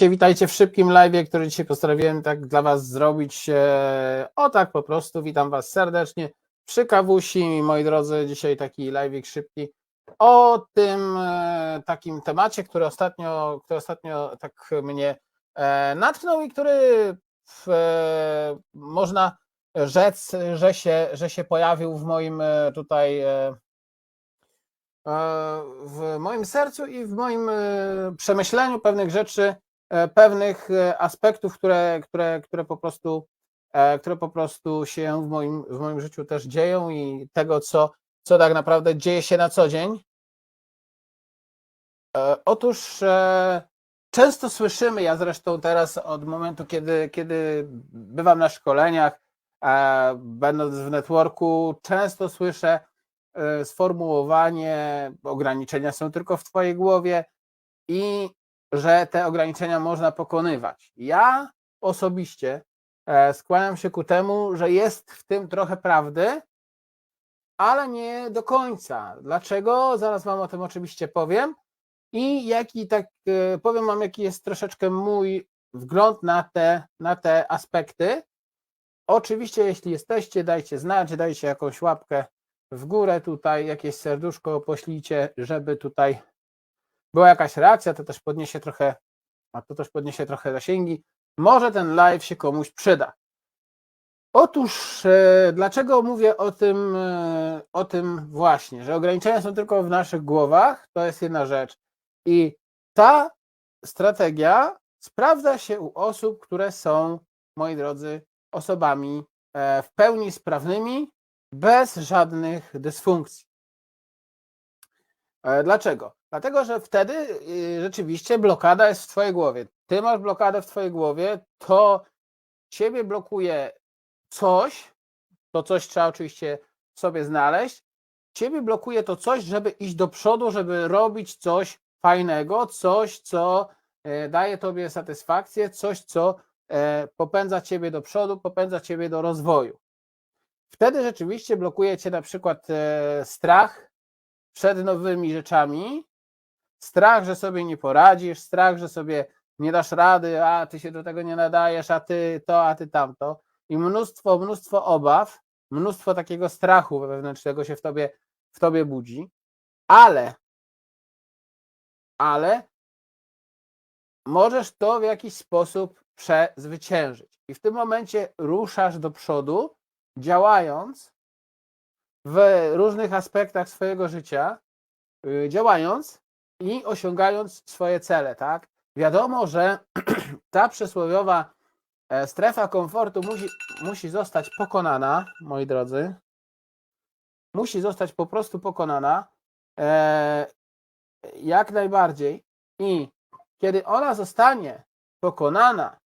Witajcie, w szybkim live, który dzisiaj postanowiłem tak dla Was zrobić. e, O tak po prostu, witam Was serdecznie przy kawusi, moi drodzy, dzisiaj taki live szybki o tym e, takim temacie, który ostatnio, który ostatnio tak mnie e, natknął i który w, można rzec, że się, że się pojawił w moim tutaj w moim sercu i w moim przemyśleniu pewnych rzeczy, pewnych e, aspektów, które, które, które po prostu e, które po prostu się w moim, w moim życiu też dzieją i tego, co, co tak naprawdę dzieje się na co dzień. E, Otóż e, często słyszymy, ja zresztą teraz od momentu, kiedy, kiedy bywam na szkoleniach, e, będąc w networku, często słyszę e, sformułowanie ograniczenia są tylko w twojej głowie i że te ograniczenia można pokonywać. Ja osobiście e, skłaniam się ku temu, że jest w tym trochę prawdy, ale nie do końca. Dlaczego? Zaraz Wam o tym oczywiście powiem. I jaki tak e, powiem Wam, jaki jest troszeczkę mój wgląd na te, na te aspekty. Oczywiście, jeśli jesteście, dajcie znać, dajcie jakąś łapkę w górę tutaj, jakieś serduszko poślijcie, żeby tutaj była jakaś reakcja, to też podniesie trochę, a to też podniesie trochę zasięgi. Może ten live się komuś przyda. Otóż, e, dlaczego mówię o tym, e, o tym właśnie, że ograniczenia są tylko w naszych głowach, to jest jedna rzecz. I ta strategia sprawdza się u osób, które są, moi drodzy, osobami e, w pełni sprawnymi, bez żadnych dysfunkcji. Dlaczego? Dlatego, że wtedy y, rzeczywiście blokada jest w Twojej głowie. Ty masz blokadę w Twojej głowie, to Ciebie blokuje coś, to coś trzeba oczywiście sobie znaleźć. Ciebie blokuje to coś, żeby iść do przodu, żeby robić coś fajnego, coś, co e, daje Tobie satysfakcję, coś, co e, popędza Ciebie do przodu, popędza Ciebie do rozwoju. Wtedy rzeczywiście blokuje Cię na przykład e, strach przed nowymi rzeczami, strach, że sobie nie poradzisz, strach, że sobie nie dasz rady, a ty się do tego nie nadajesz, a ty to, a ty tamto. I mnóstwo, mnóstwo obaw, mnóstwo takiego strachu wewnętrznego się w tobie, w tobie budzi, ale, ale możesz to w jakiś sposób przezwyciężyć. I w tym momencie ruszasz do przodu, działając w różnych aspektach swojego życia, y, działając i osiągając swoje cele, tak? Wiadomo, że ta przysłowiowa e, strefa komfortu musi, musi zostać pokonana, moi drodzy. Musi zostać po prostu pokonana e, jak najbardziej. I kiedy ona zostanie pokonana,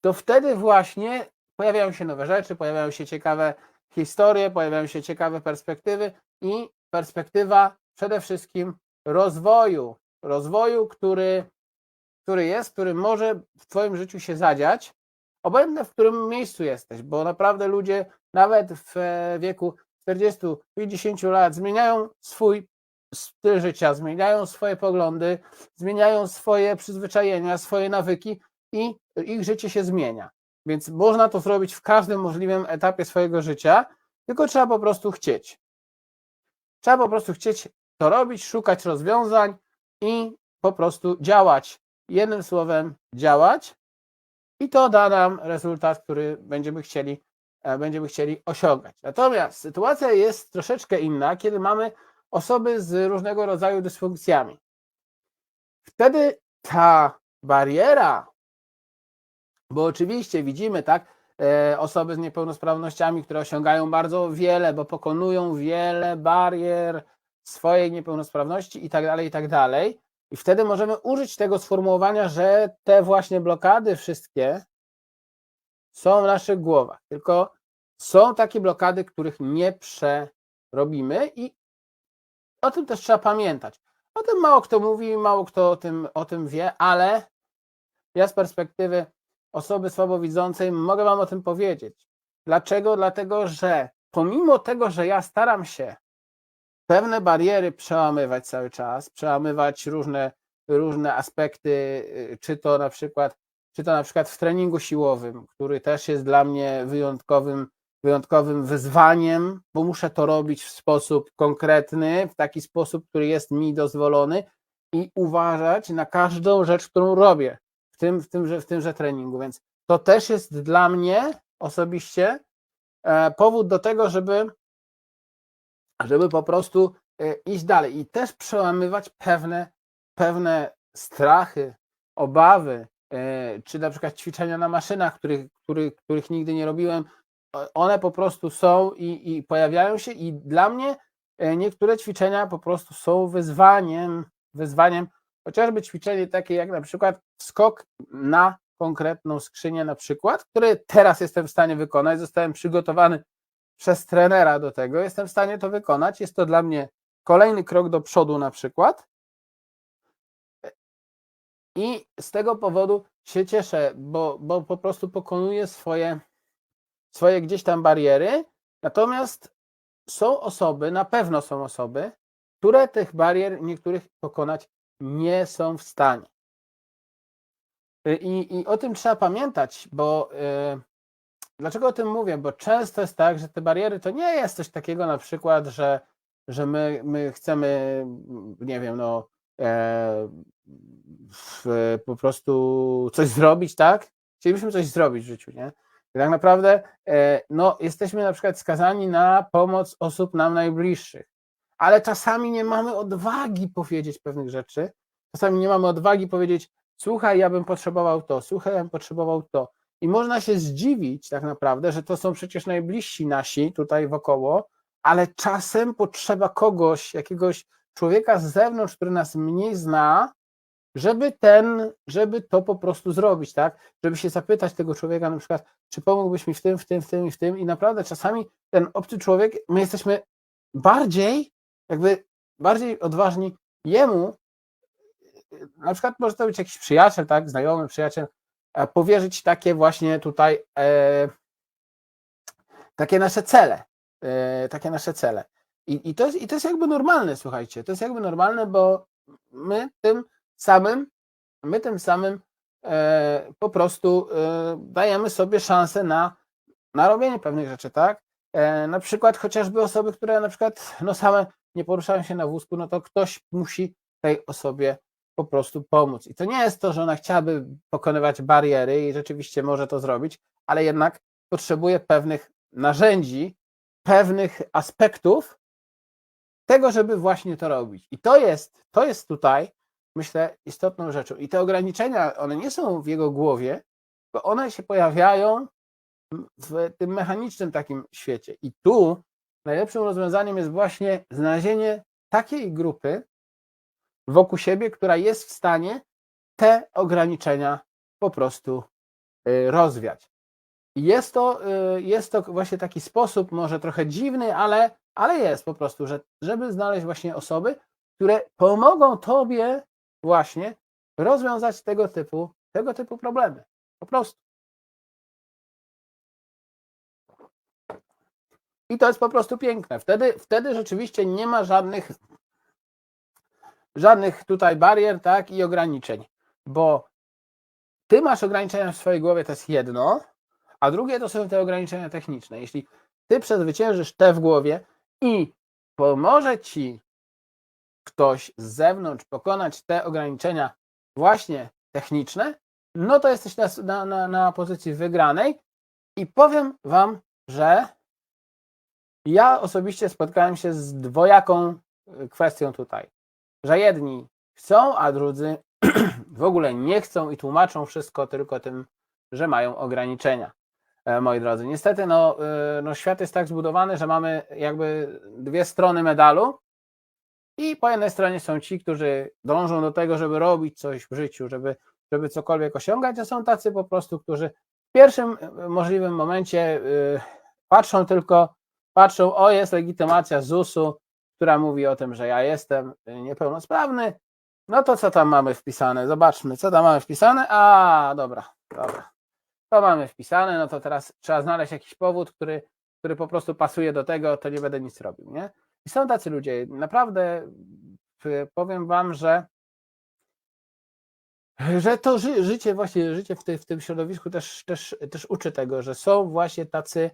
to wtedy właśnie pojawiają się nowe rzeczy, pojawiają się ciekawe historie, pojawiają się ciekawe perspektywy i perspektywa przede wszystkim rozwoju, rozwoju, który, który jest, który może w Twoim życiu się zadziać, obojętne w którym miejscu jesteś, bo naprawdę ludzie nawet w e, wieku 40-50 lat zmieniają swój styl życia, zmieniają swoje poglądy, zmieniają swoje przyzwyczajenia, swoje nawyki i ich życie się zmienia. Więc można to zrobić w każdym możliwym etapie swojego życia, tylko trzeba po prostu chcieć. Trzeba po prostu chcieć to robić, szukać rozwiązań i po prostu działać. Jednym słowem, działać i to da nam rezultat, który będziemy chcieli, e, będziemy chcieli osiągać. Natomiast sytuacja jest troszeczkę inna, kiedy mamy osoby z różnego rodzaju dysfunkcjami. Wtedy ta bariera, bo oczywiście widzimy, tak, e, osoby z niepełnosprawnościami, które osiągają bardzo wiele, bo pokonują wiele barier swojej niepełnosprawności i tak dalej, i tak dalej. I wtedy możemy użyć tego sformułowania, że te właśnie blokady wszystkie są w naszych głowach. Tylko są takie blokady, których nie przerobimy i o tym też trzeba pamiętać. O tym mało kto mówi, mało kto o tym, o tym wie, ale ja z perspektywy osoby słabowidzącej mogę Wam o tym powiedzieć. Dlaczego? Dlatego, że pomimo tego, że ja staram się pewne bariery przełamywać cały czas, przełamywać różne różne aspekty, y, czy to na przykład, czy to na przykład w treningu siłowym, który też jest dla mnie wyjątkowym, wyjątkowym wyzwaniem, bo muszę to robić w sposób konkretny, w taki sposób, który jest mi dozwolony i uważać na każdą rzecz, którą robię w tym, w tymże, w tymże treningu. Więc to też jest dla mnie osobiście e, powód do tego, żeby, żeby po prostu e, iść dalej i też przełamywać pewne, pewne strachy, obawy, e, czy na przykład ćwiczenia na maszynach, których, których, których nigdy nie robiłem. One po prostu są i, i pojawiają się, i dla mnie e, niektóre ćwiczenia po prostu są wyzwaniem, wyzwaniem, chociażby ćwiczenie takie jak na przykład skok na konkretną skrzynię, na przykład, który teraz jestem w stanie wykonać. Zostałem przygotowany przez trenera do tego, jestem w stanie to wykonać. Jest to dla mnie kolejny krok do przodu, na przykład. I z tego powodu się cieszę, bo, bo po prostu pokonuję swoje, swoje gdzieś tam bariery. Natomiast są osoby, na pewno są osoby, które tych barier niektórych pokonać nie są w stanie. Y, I, I o tym trzeba pamiętać, bo y, dlaczego o tym mówię? Bo często jest tak, że te bariery to nie jest coś takiego na przykład, że, że my, my chcemy, nie wiem, no e, w, po prostu coś zrobić, tak? Chcielibyśmy coś zrobić w życiu, nie? I tak naprawdę e, no, jesteśmy na przykład skazani na pomoc osób nam najbliższych, ale czasami nie mamy odwagi powiedzieć pewnych rzeczy, czasami nie mamy odwagi powiedzieć, słuchaj, ja bym potrzebował to, słuchaj, ja bym potrzebował to. I można się zdziwić tak naprawdę, że to są przecież najbliżsi nasi tutaj wokoło, ale czasem potrzeba kogoś, jakiegoś człowieka z zewnątrz, który nas mniej zna, żeby ten, żeby to po prostu zrobić, tak? Żeby się zapytać tego człowieka na przykład, czy pomógłbyś mi w tym, w tym, w tym i w tym. I naprawdę czasami ten obcy człowiek, my jesteśmy bardziej, jakby bardziej odważni jemu, na przykład może to być jakiś przyjaciel, tak, znajomy przyjaciel, powierzyć takie właśnie tutaj e, takie nasze cele, e, takie nasze cele. I, i, to jest, I to jest jakby normalne, słuchajcie, to jest jakby normalne, bo my tym samym, my tym samym e, po prostu e, dajemy sobie szansę na, na robienie pewnych rzeczy, tak? E, na przykład chociażby osoby, które na przykład no same nie poruszają się na wózku, no to ktoś musi tej osobie po prostu pomóc. I to nie jest to, że ona chciałaby pokonywać bariery i rzeczywiście może to zrobić, ale jednak potrzebuje pewnych narzędzi, pewnych aspektów tego, żeby właśnie to robić. I to jest, to jest tutaj, myślę, istotną rzeczą. I te ograniczenia, one nie są w jego głowie, bo one się pojawiają w tym mechanicznym takim świecie. I tu najlepszym rozwiązaniem jest właśnie znalezienie takiej grupy wokół siebie, która jest w stanie te ograniczenia po prostu y, rozwiać. Jest to, y, jest to właśnie taki sposób, może trochę dziwny, ale, ale jest po prostu, że, żeby znaleźć właśnie osoby, które pomogą tobie właśnie rozwiązać tego typu, tego typu problemy. Po prostu. I to jest po prostu piękne. Wtedy, wtedy rzeczywiście nie ma żadnych, żadnych tutaj barier, tak, i ograniczeń, bo ty masz ograniczenia w swojej głowie, to jest jedno, a drugie to są te ograniczenia techniczne. Jeśli ty przezwyciężysz te w głowie i pomoże ci ktoś z zewnątrz pokonać te ograniczenia właśnie techniczne, no to jesteś na, na, na, pozycji wygranej i powiem wam, że ja osobiście spotkałem się z dwojaką y, kwestią tutaj, że jedni chcą, a drudzy w ogóle nie chcą i tłumaczą wszystko tylko tym, że mają ograniczenia. E, Moi drodzy, niestety no, y, no świat jest tak zbudowany, że mamy jakby dwie strony medalu i po jednej stronie są ci, którzy dążą do tego, żeby robić coś w życiu, żeby, żeby cokolwiek osiągać, a są tacy po prostu, którzy w pierwszym y, możliwym momencie patrzą tylko, patrzą, o jest legitymacja ZUS-u, która mówi o tym, że ja jestem y, niepełnosprawny, no to co tam mamy wpisane? Zobaczmy, co tam mamy wpisane. A, dobra, dobra. To mamy wpisane, no to teraz trzeba znaleźć jakiś powód, który, który po prostu pasuje do tego, to nie będę nic robił, nie? I są tacy ludzie, naprawdę powiem wam, że że to ży, życie, właśnie życie w, tej, w tym środowisku też, też, też uczy tego, że są właśnie tacy,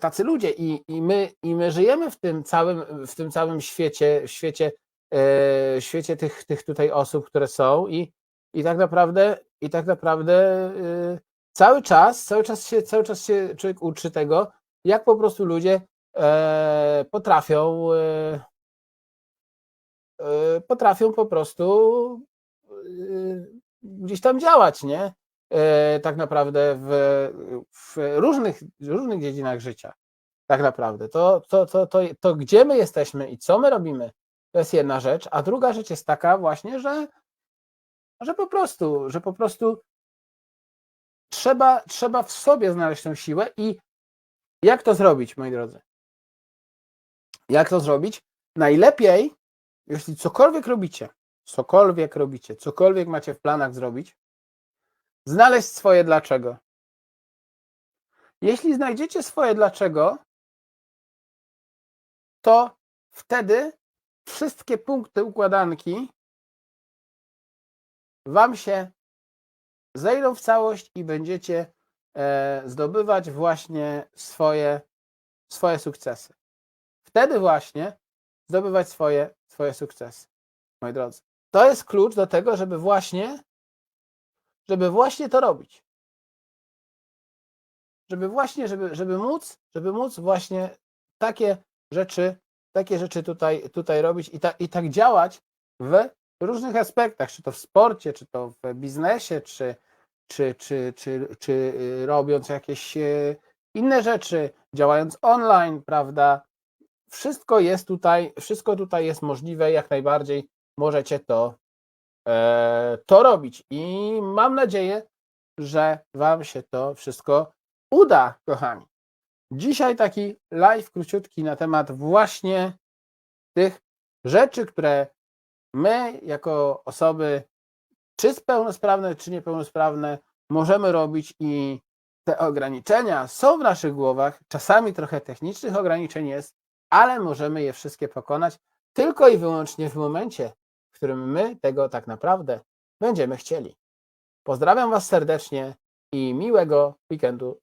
tacy ludzie i, i, my, i my żyjemy w tym całym, w tym całym świecie, świecie, e, świecie tych, tych tutaj osób, które są i, i tak naprawdę, i tak naprawdę e, cały czas, cały czas się, cały czas się człowiek uczy tego, jak po prostu ludzie e, potrafią e, e, potrafią po prostu y, gdzieś tam działać, nie? E, Tak naprawdę w, w różnych, różnych dziedzinach życia. Tak naprawdę. To, to, to, to, to, gdzie my jesteśmy i co my robimy, to jest jedna rzecz, a druga rzecz jest taka właśnie, że, że po prostu, że po prostu trzeba, trzeba w sobie znaleźć tę siłę i jak to zrobić, moi drodzy? Jak to zrobić? Najlepiej, jeśli cokolwiek robicie, cokolwiek robicie, cokolwiek macie w planach zrobić, znaleźć swoje dlaczego. Jeśli znajdziecie swoje dlaczego, to wtedy wszystkie punkty układanki Wam się zejdą w całość i będziecie e, zdobywać właśnie swoje, swoje sukcesy. Wtedy właśnie zdobywać swoje, swoje sukcesy, moi drodzy. To jest klucz do tego, żeby właśnie, żeby właśnie to robić. Żeby właśnie, żeby, żeby móc, żeby móc właśnie takie rzeczy, takie rzeczy tutaj, tutaj robić i, ta, i tak działać w różnych aspektach, czy to w sporcie, czy to w biznesie, czy, czy, czy, czy, czy y, robiąc jakieś y, inne rzeczy, działając online, prawda? Wszystko jest tutaj, wszystko tutaj jest możliwe, jak najbardziej możecie to, to robić. I mam nadzieję, że Wam się to wszystko uda, kochani. Dzisiaj taki live króciutki na temat właśnie tych rzeczy, które my, jako osoby, czy pełnosprawne, czy niepełnosprawne, możemy robić i te ograniczenia są w naszych głowach. Czasami trochę technicznych ograniczeń jest, ale możemy je wszystkie pokonać tylko i wyłącznie w momencie, w którym my tego tak naprawdę będziemy chcieli. Pozdrawiam Was serdecznie i miłego weekendu